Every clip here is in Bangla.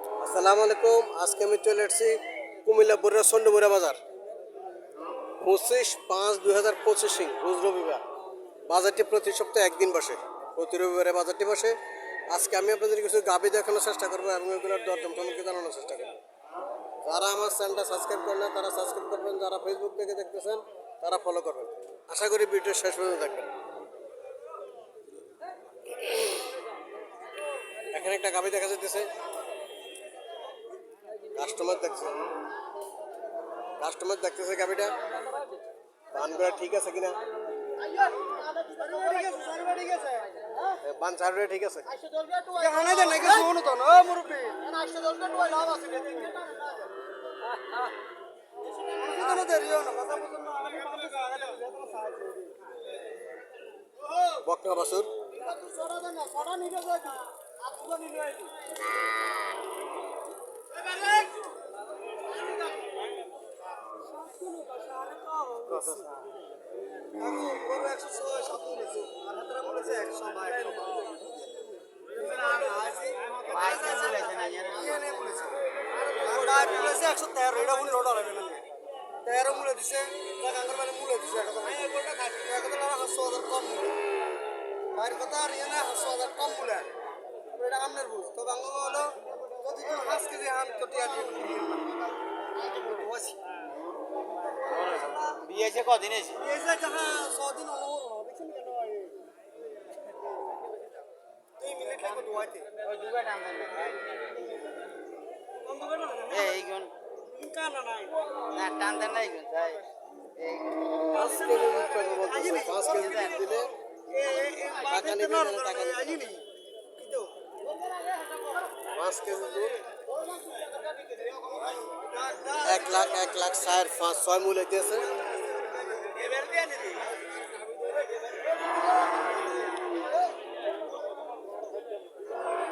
আসসালামু আলাইকুম, আজকে আমি চলে এসেছি কুমিল্লা বরিয়া বাজার। পঁচিশ পাঁচ দুই হাজার পঁচিশে রোজ রবিবার। বাজারটি প্রতি সপ্তাহে একদিন বসে, প্রতি রবিবারে বাজারটি বসে। আজকে আমি আপনাদের কিছু গাবি দেখানোর চেষ্টা করব এবং এগুলোর দরদাম সম্পর্কে জানানোর চেষ্টা করব। যারা আমার চ্যানেলটা সাবস্ক্রাইব করেন না তারা সাবস্ক্রাইব করবেন, যারা ফেসবুক থেকে দেখতেছেন, তারা ফলো করবেন। আশা করি ভিডিও শেষ পর্যন্ত দেখবেন। এখানে একটা গাবি দেখা যাচ্ছে কাস্টমার দেখছে। কাস্টমার দেখতেছে গাবিটা পানগুলা ঠিক আছে কিনা? পান চারুটা ঠিক আছে। বকনা বাসুর একশো তেরো এটা উনি রোড হবে না তেরো মূলে দিছে কাঙ্গার মানে মূলে দিছে এক কথা সাতশো হাজার কম মূলে বাইরের কথা আর ইয়ে না সাতশো হাজার কম মূলে এটা আমনের বুঝ তো বাংলা হলো যদি তুমি পাঁচ কেজি হাম তো টিয়া দিয়ে বিয়েছে কদিন এসে এই যে যাহা ছদিন অনুর দেখছেন কেন দুই মিনিট লাগবে ধোয়াইতে ওই দুবার টান দেন এই এইগুন কানা নাই না। টান দেন না? এইগুন তাই এই পাঁচ কেজি কথা বলতেছে পাঁচ কেজি দিলে টাকা নেবে টাকা নেবে। আইনি নি কিন্তু পাঁচ কেজি দুধ এক লাখ এক লাখ চার পাঁচ ছয় মূল দিয়েছে দুইবার টাইম লাগে হারাই করে লাগে তো একটা নয় একটু দুইবার টাইম লাগে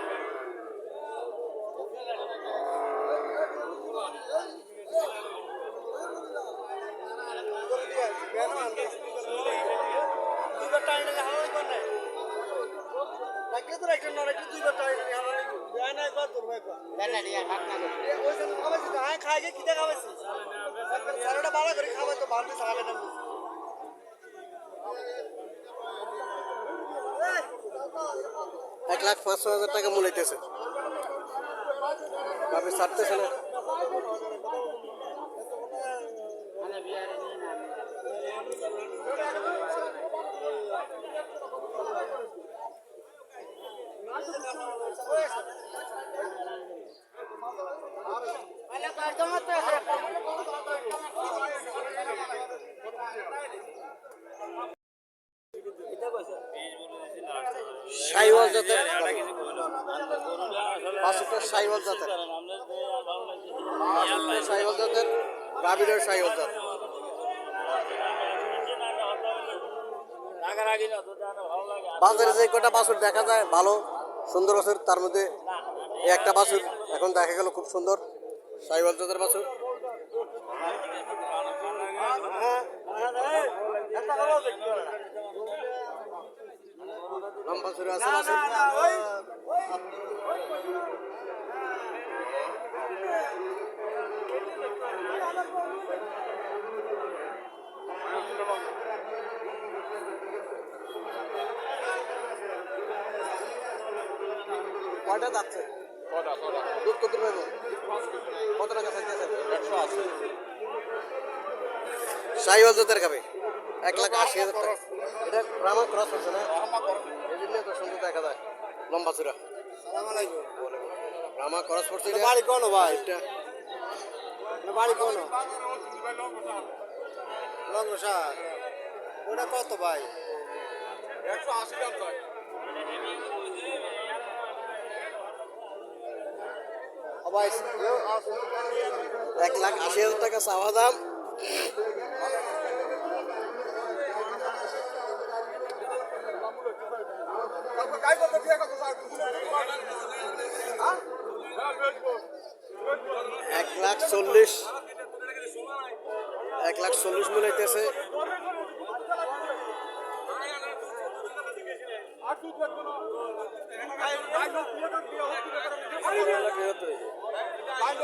হারাই বেয়া নাই কর তোর ভাই কর দেন না ডিয়া ভাগ না করে ওই যে খাবাইছি তো আয় খাই গে কিটা খাবাইছি সারাটা বাড়া করে খাবাই তো বাড়তে সারা দেন এক লাখ পাঁচশো হাজার টাকা মূল হইতেছে আপনি ছাড়তেছে না। মানে সাইওয়াল জাতের পাঁচটা সাইওয়াল জাতের। সাইওয়াল জাতের। গাভীরের সাইওয়াল জাত। বাজারে যে কটা বাছুর দেখা যায় ভালো সুন্দর বাছুর তার মধ্যে এই একটা বাছুর এখন দেখা গেল খুব সুন্দর সাইওয়াল জাতের বাছুর লম্বা বাছুর আছে বাছুর কয়টা যাচ্ছে? দুধ কত টাকা চাইতেছে একশো আশি। সাইওয়াল জাতের খাবে এক লাখ আশি হাজার টাকা। এটা রামা ক্রস হচ্ছে না? এই জন্য তো সুন্দর দেখা যায়। লম্বা চূড়া। রামা ক্রস পড়ছে বাড়ি কোন ভাই? এটা। বাড়ি কোন লঙ্গসা ওটা কত ভাই? একশো আশি এক লাখ আশি হাজার টাকা চাওয়া দাম। এক লাখ চল্লিশ, এক লাখ চল্লিশ মিলাইতেছে আট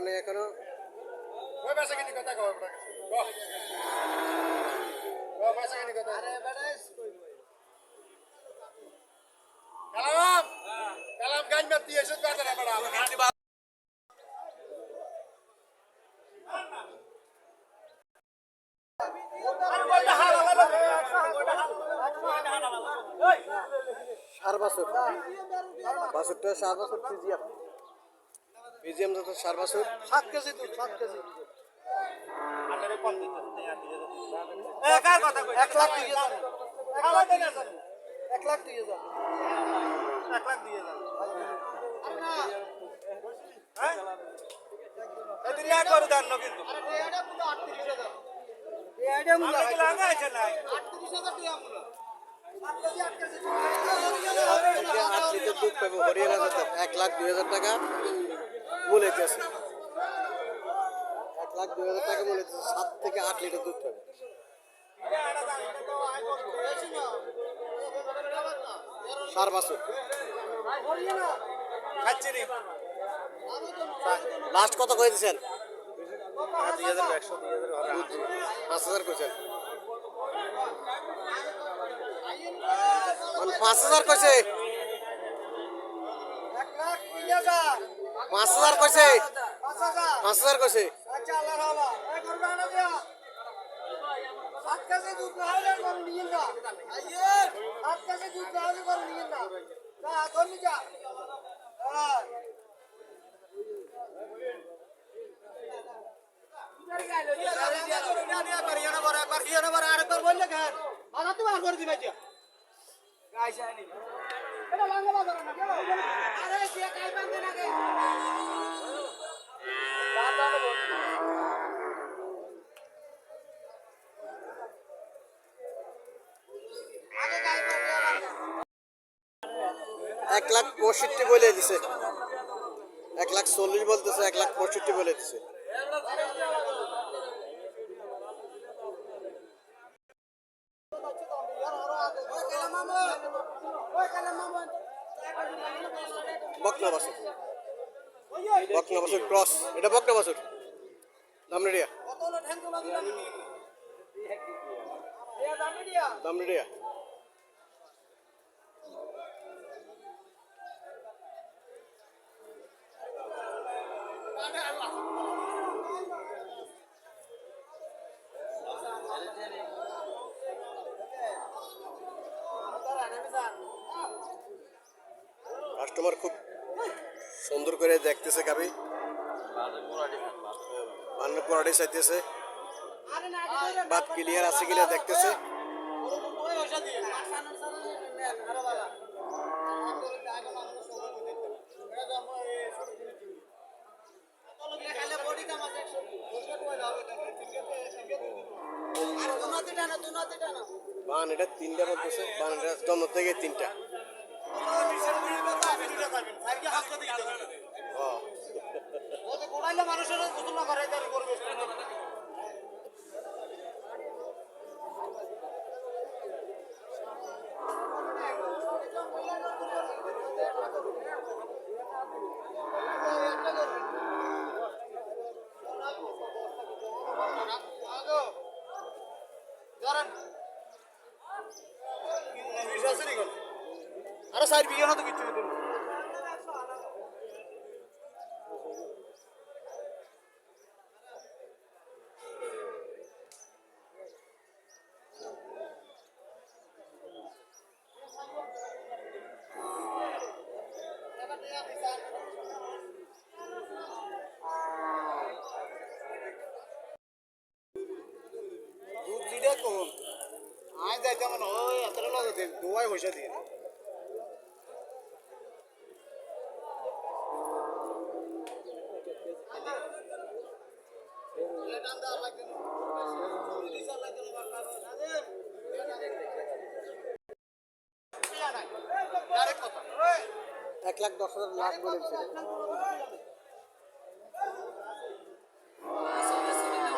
না বড়া সার বাছুর। বাছুরটা সার বাছুর ফিজিয়াম যত সার বাছুর সাত কেজি দুধ সাত কেজি এক লাখ দিয়ে যান এক লাখ দিয়ে যান এক লাখ দিয়ে যান যান হ্যাঁ? করে দেন না কিন্তু। এক লাখ দুই হাজার টাকা। মূল আছে। এক লাখ দুই হাজার টাকা মূল সাত থেকে আট লিটার দুধ পাবে। সার বাছুর। লাস্ট কত করে দুই দুই হাজার পাঁচ হাজার কইছেন মানে পাঁচ হাজার কইছে এক লাখ তিন হাজার পাঁচ হাজার কইছে পাঁচ হাজার কইছে আচ্ছা না দিয়া সাত কেজি দুধ না হলে করু নিয়ে না আইয়ে এক লাখ পঁয়ষট্টি বলে দিছে। এক লাখ চল্লিশ বলতেছে এক লাখ পঁয়ষট্টি বলে দিছে বকনা বাসুর বকনা বাসুর ক্রস। এটা বকনা বাসুর দামনেড়িয়া দামনেড়িয়া কাস্টমার খুব সুন্দর করে দেখতেছে গাবি। বান্ন পোড়াটি চাইতেছে। বাদ ক্লিয়ার আছে কিনা দেখতেছে। বান, এটা তিনটা বান, এটা জন্ম থেকে তিনটা। মানুষের তুলনা করে করবে আরে সাইড বিয়ে না তো কিচ্ছু খাইতে মনে হয় এত দোয়াই পয়সা দিয়ে এক লাখ দশ হাজার লাখ বলেছিল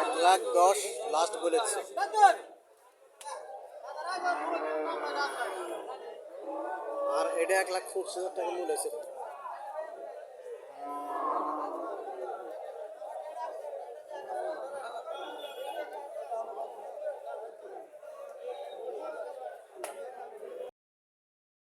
এক লাখ দশ লাস্ট বলেছে আর এটা এক লাখ পঁচিশ হাজার টাকা মূল্য আছে